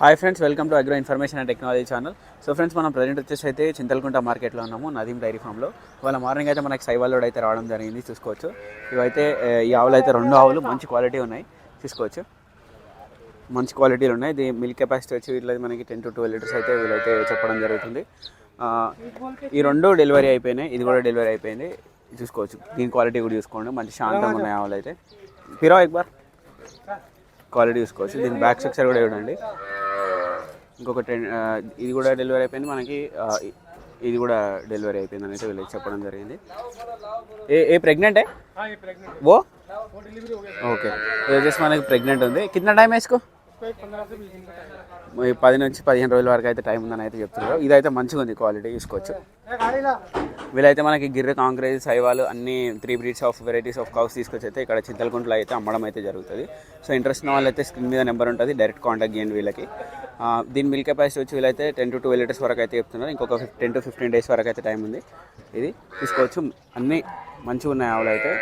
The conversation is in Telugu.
Hi friends welcome to agro information and technology channel. So friends మనం ప్రజెంట్ వచ్చేసి అయితే చింతలకుంట మార్కెట్లో ఉన్నాము నదీం డైరీ ఫామ్లో. వాళ్ళ మార్నింగ్ అయితే మనకి సైవాల్లో అయితే రావడం జరిగింది చూసుకోవచ్చు. ఇవైతే ఈ ఆవులు అయితే రెండు ఆవులు మంచి క్వాలిటీ ఉన్నాయి చూసుకోవచ్చు. మంచి క్వాలిటీలు ఉన్నాయి. ఇది మిల్క్ కెపాసిటీ వచ్చి వీళ్ళది మనకి టెన్ టు ట్వెల్వ్ లీటర్స్ అయితే వీళ్ళైతే చెప్పడం జరుగుతుంది. ఈ రెండు డెలివరీ అయిపోయినాయి ఇది కూడా డెలివరీ అయిపోయింది చూసుకోవచ్చు. దీని క్వాలిటీ కూడా చూసుకోండి మంచి శాంతంగా ఉన్నాయి ఆవులు అయితే. పిరో ఎక్బార్ క్వాలిటీ చూసుకోవచ్చు. దీని బ్యాక్ స్ట్రక్చర్ కూడా చూడండి. ఇంకొక ఇది కూడా డెలివరీ అయిపోయింది మనకి ఇది కూడా డెలివరీ అయిపోయింది అని అయితే వీళ్ళకి చెప్పడం జరిగింది. ఏ ఏ ప్రెగ్నెంట్ ఓ? ఓకే. వచ్చేసి మనకి ప్రెగ్నెంట్ ఉంది. కింద టైం వేసుకో. పది నుంచి పదిహేను రోజుల వరకు అయితే టైం ఉందని అయితే చెప్తున్నారు. ఇదైతే మంచిగా ఉంది క్వాలిటీ తీసుకోవచ్చు వీళ్ళైతే మనకి గిర్రె కాంగ్రెస్ సైవాలు అన్ని three breeds of varieties of cows తీసుకొచ్చి అయితే ఇక్కడ చింతలకుంట్లో అయితే అమ్మడం అయితే జరుగుతుంది. సో ఇంట్రెస్ట్ ఉన్న వాళ్ళైతే స్క్రీన్ మీద నెంబర్ ఉంటుంది డైరెక్ట్ కాంటాక్ట్ చేయండి వీళ్ళకి. దీని మిల్క్ కెపాసిటీ వచ్చి వీళ్ళైతే టెన్ టు ట్వెల్వ్ లీటర్స్ వరకు అయితే చెప్తున్నారు. ఇంకొక టెన్ టు ఫిఫ్టీన్ డేస్ వరకు అయితే టైం ఉంది. ఇది తీసుకోవచ్చు అన్నీ మంచిగా ఉన్నాయి ఆవులు అయితే.